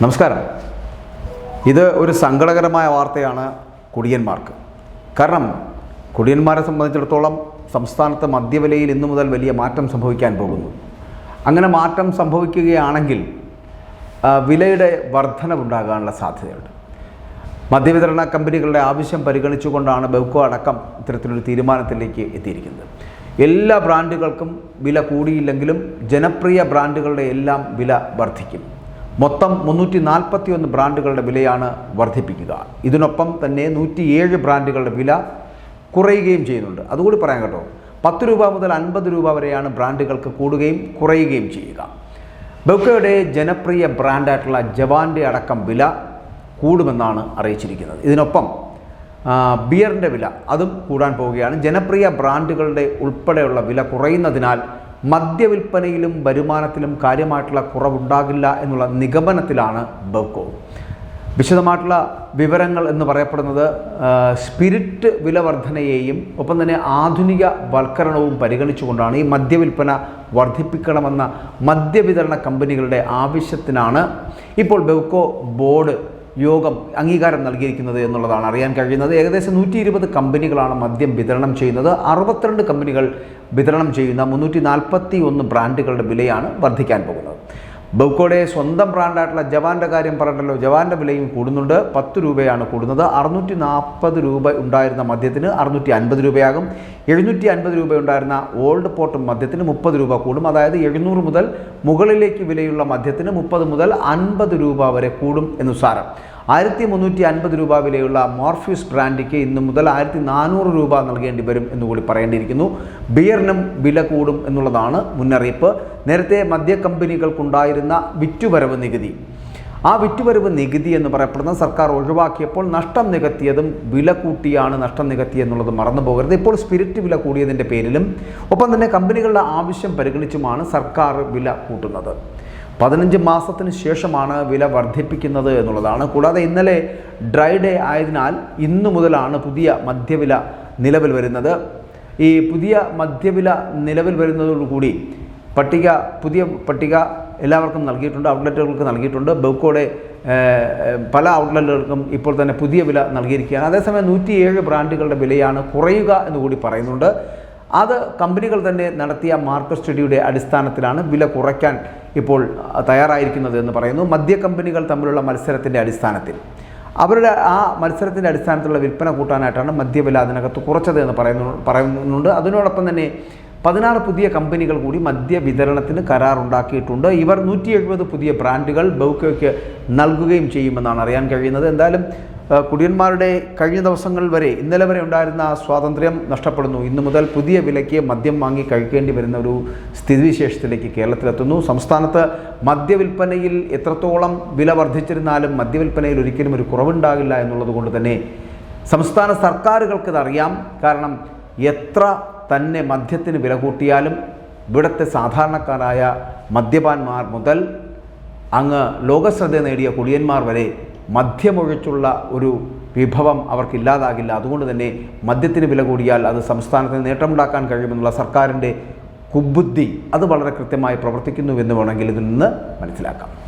നമസ്കാരം. ഇത് ഒരു സങ്കടകരമായ വാർത്തയാണ് കുടിയന്മാർക്ക്. കാരണം കുടിയന്മാരെ സംബന്ധിച്ചിടത്തോളം സംസ്ഥാനത്ത് മദ്യവിലയിൽ ഇന്നു മുതൽ വലിയ മാറ്റം സംഭവിക്കാൻ പോകുന്നു. അങ്ങനെ മാറ്റം സംഭവിക്കുകയാണെങ്കിൽ വിലയുടെ വർധനവുണ്ടാകാനുള്ള സാധ്യതയുണ്ട്. മദ്യവിതരണ കമ്പനികളുടെ ആവശ്യം പരിഗണിച്ചുകൊണ്ടാണ് ബെവ്കോ അടക്കം ഇത്തരത്തിലൊരു തീരുമാനത്തിലേക്ക് എത്തിയിരിക്കുന്നത്. എല്ലാ ബ്രാൻഡുകൾക്കും വില കൂടിയില്ലെങ്കിലും ജനപ്രിയ ബ്രാൻഡുകളുടെ എല്ലാം വില വർദ്ധിക്കും. മൊത്തം മുന്നൂറ്റി നാൽപ്പത്തി ഒന്ന് ബ്രാൻഡുകളുടെ വിലയാണ് വർദ്ധിപ്പിക്കുക. ഇതിനൊപ്പം തന്നെ നൂറ്റിയേഴ് ബ്രാൻഡുകളുടെ വില കുറയുകയും ചെയ്യുന്നുണ്ട്. അതുകൂടി പറയാൻ കേട്ടോ. പത്ത് രൂപ മുതൽ അൻപത് രൂപ വരെയാണ് ബ്രാൻഡുകൾക്ക് കൂടുകയും കുറയുകയും ചെയ്യുക. ബെക്കയുടെ ജനപ്രിയ ബ്രാൻഡായിട്ടുള്ള ജവാന്റെ അടക്കം വില കൂടുമെന്നാണ് അറിയിച്ചിരിക്കുന്നത്. ഇതിനൊപ്പം ബിയറിന്റെ വില അതും കൂടാൻ പോവുകയാണ്. ജനപ്രിയ ബ്രാൻഡുകളുടെ ഉൾപ്പെടെയുള്ള വില കുറയുന്നതിനാൽ മദ്യവിൽപ്പനയിലും വരുമാനത്തിലും കാര്യമായിട്ടുള്ള കുറവുണ്ടാകില്ല എന്നുള്ള നിഗമനത്തിലാണ് ബെവ്കോ. വിശദമായിട്ടുള്ള വിവരങ്ങൾ എന്ന് പറയപ്പെടുന്നത് സ്പിരിറ്റ് വില വർധനയെയും ഒപ്പം തന്നെ ആധുനിക വൽക്കരണവും പരിഗണിച്ചുകൊണ്ടാണ് ഈ മദ്യവിൽപ്പന വർദ്ധിപ്പിക്കണമെന്ന മദ്യവിതരണ കമ്പനികളുടെ ആവശ്യത്തിനാണ് ഇപ്പോൾ ബെവ്കോ ബോർഡ് യോഗം അംഗീകാരം നൽകിയിരിക്കുന്നത് എന്നുള്ളതാണ് അറിയാൻ കഴിയുന്നത്. ഏകദേശം നൂറ്റി ഇരുപത് കമ്പനികളാണ് മദ്യം വിതരണം ചെയ്യുന്നത്. അറുപത്തിരണ്ട് കമ്പനികൾ വിതരണം ചെയ്യുന്ന മുന്നൂറ്റി നാൽപ്പത്തി ഒന്ന് ബ്രാൻഡുകളുടെ വിലയാണ് വർദ്ധിക്കാൻ പോകുന്നത്. ബൗക്കോയുടെ സ്വന്തം ബ്രാൻഡായിട്ടുള്ള ജവാന്റെ കാര്യം പറഞ്ഞല്ലോ. ജവാന്റെ വിലയും കൂടുന്നുണ്ട്. പത്ത് രൂപയാണ് കൂടുന്നത്. അറുന്നൂറ്റി നാൽപ്പത് രൂപ ഉണ്ടായിരുന്ന മദ്യത്തിന് അറുന്നൂറ്റി അൻപത് രൂപയാകും. എഴുന്നൂറ്റി അൻപത് രൂപ ഉണ്ടായിരുന്ന ഓൾഡ് പോർട്ട് മദ്യത്തിന് മുപ്പത് രൂപ കൂടും. അതായത് എഴുന്നൂറ് മുതൽ മുകളിലേക്ക് വിലയുള്ള മദ്യത്തിന് മുപ്പത് മുതൽ അൻപത് രൂപ വരെ കൂടും എന്ന് സാരം. ആയിരത്തി മുന്നൂറ്റി അൻപത് രൂപ വിലയുള്ള മോർഫ്യൂസ് ബ്രാൻഡിക്ക് ഇന്ന് മുതൽ ആയിരത്തി നാനൂറ് രൂപ നൽകേണ്ടി വരും എന്നുകൂടി പറയേണ്ടിയിരിക്കുന്നു. ബിയറിനും വില കൂടും എന്നുള്ളതാണ് മുന്നറിയിപ്പ്. നേരത്തെ മദ്യ കമ്പനികൾക്കുണ്ടായിരുന്ന വിറ്റുവരവ് നികുതി. ആ വിറ്റുവരവ് നികുതി എന്ന് പറയപ്പെടുന്ന സർക്കാർ ഒഴിവാക്കിയപ്പോൾ നഷ്ടം നികത്തിയതും വില കൂട്ടിയാണ് നഷ്ടം നികത്തി എന്നുള്ളത് മറന്നു പോകരുത്. ഇപ്പോൾ സ്പിരിറ്റ് വില കൂടിയതിന്റെ പേരിലും ഒപ്പം തന്നെ കമ്പനികളുടെ ആവശ്യം പരിഗണിച്ചുമാണ് സർക്കാർ വില കൂട്ടുന്നത്. പതിനഞ്ച് മാസത്തിന് ശേഷമാണ് വില വർദ്ധിപ്പിക്കുന്നത് എന്നുള്ളതാണ്. കൂടാതെ ഇന്നലെ ഡ്രൈ ഡേ ആയതിനാൽ ഇന്നു മുതലാണ് പുതിയ മദ്യവില നിലവിൽ വരുന്നത്. ഈ പുതിയ മദ്യവില നിലവിൽ വരുന്നതോടുകൂടി പട്ടിക പുതിയ പട്ടിക എല്ലാവർക്കും നൽകിയിട്ടുണ്ട് ഔട്ട്ലെറ്റുകൾക്ക് നൽകിയിട്ടുണ്ട്. ബെക്കോടെ പല ഔട്ട്ലെറ്റുകൾക്കും ഇപ്പോൾ തന്നെ പുതിയ വില നൽകിയിരിക്കുകയാണ്. അതേസമയം നൂറ്റിയേഴ് ബ്രാൻഡുകളുടെ വിലയാണ് കുറയുക എന്നുകൂടി പറയുന്നുണ്ട്. അത് കമ്പനികൾ തന്നെ നടത്തിയ മാർക്കറ്റ് സ്റ്റഡിയുടെ അടിസ്ഥാനത്തിലാണ് വില കുറയ്ക്കാൻ ഇപ്പോൾ തയ്യാറായിരിക്കുന്നത് എന്ന് പറയുന്നു. മദ്യ കമ്പനികൾ തമ്മിലുള്ള മത്സരത്തിന്റെ അടിസ്ഥാനത്തിൽ. അവരുടെ ആ മത്സരത്തിന്റെ അടിസ്ഥാനത്തിലുള്ള വിൽപ്പന കൂട്ടാനായിട്ടാണ് മദ്യവില അതിനകത്ത് കുറച്ചത് എന്ന് പറയുന്നു പറയുന്നുണ്ട്. അതിനോടൊപ്പം തന്നെ പതിനാറ് പുതിയ കമ്പനികൾ കൂടി മദ്യ വിതരണത്തിന് കരാറുണ്ടാക്കിയിട്ടുണ്ട്. ഇവർ നൂറ്റി എഴുപത് പുതിയ ബ്രാൻഡുകൾ ബൗക്കോയ്ക്ക് നൽകുകയും ചെയ്യുമെന്നാണ് അറിയാൻ കഴിയുന്നത്. എന്തായാലും കുടിയന്മാരുടെ കഴിഞ്ഞ ദിവസങ്ങൾ വരെ ഇന്നലെ വരെ ഉണ്ടായിരുന്ന ആ സ്വാതന്ത്ര്യം നഷ്ടപ്പെടുന്നു. ഇന്നു മുതൽ പുതിയ വിലയ്ക്ക് മദ്യം വാങ്ങി കഴിക്കേണ്ടി വരുന്ന ഒരു സ്ഥിതിവിശേഷത്തിലേക്ക് കേരളത്തിലെത്തുന്നു. സംസ്ഥാനത്ത് മദ്യവിൽപ്പനയിൽ എത്രത്തോളം വില വർദ്ധിച്ചിരുന്നാലും മദ്യവിൽപ്പനയിൽ ഒരിക്കലും ഒരു കുറവുണ്ടാകില്ല എന്നുള്ളത് കൊണ്ട് തന്നെ സംസ്ഥാന സർക്കാരുകൾക്ക് ഇതറിയാം കാരണം എത്ര തന്നെ മദ്യത്തിന് വില കൂട്ടിയാലും ഇവിടുത്തെ സാധാരണക്കാരായ മദ്യപാന്മാർ മുതൽ അങ്ങ് ലോകശ്രദ്ധ നേടിയ കുടിയന്മാർ വരെ മദ്യമൊഴിച്ചുള്ള ഒരു വിഭവം അവർക്കില്ലാതാകില്ല. അതുകൊണ്ട് തന്നെ മദ്യത്തിന് വില കൂടിയാൽ അത് സംസ്ഥാനത്തിന് നേട്ടമുണ്ടാക്കാൻ കഴിയുമെന്നുള്ള സർക്കാരിന്റെ കുബുദ്ധി അത് വളരെ കൃത്യമായി പ്രവർത്തിക്കുന്നുവെന്ന് വേണമെങ്കിൽ ഇതിൽ നിന്ന് മനസ്സിലാക്കാം.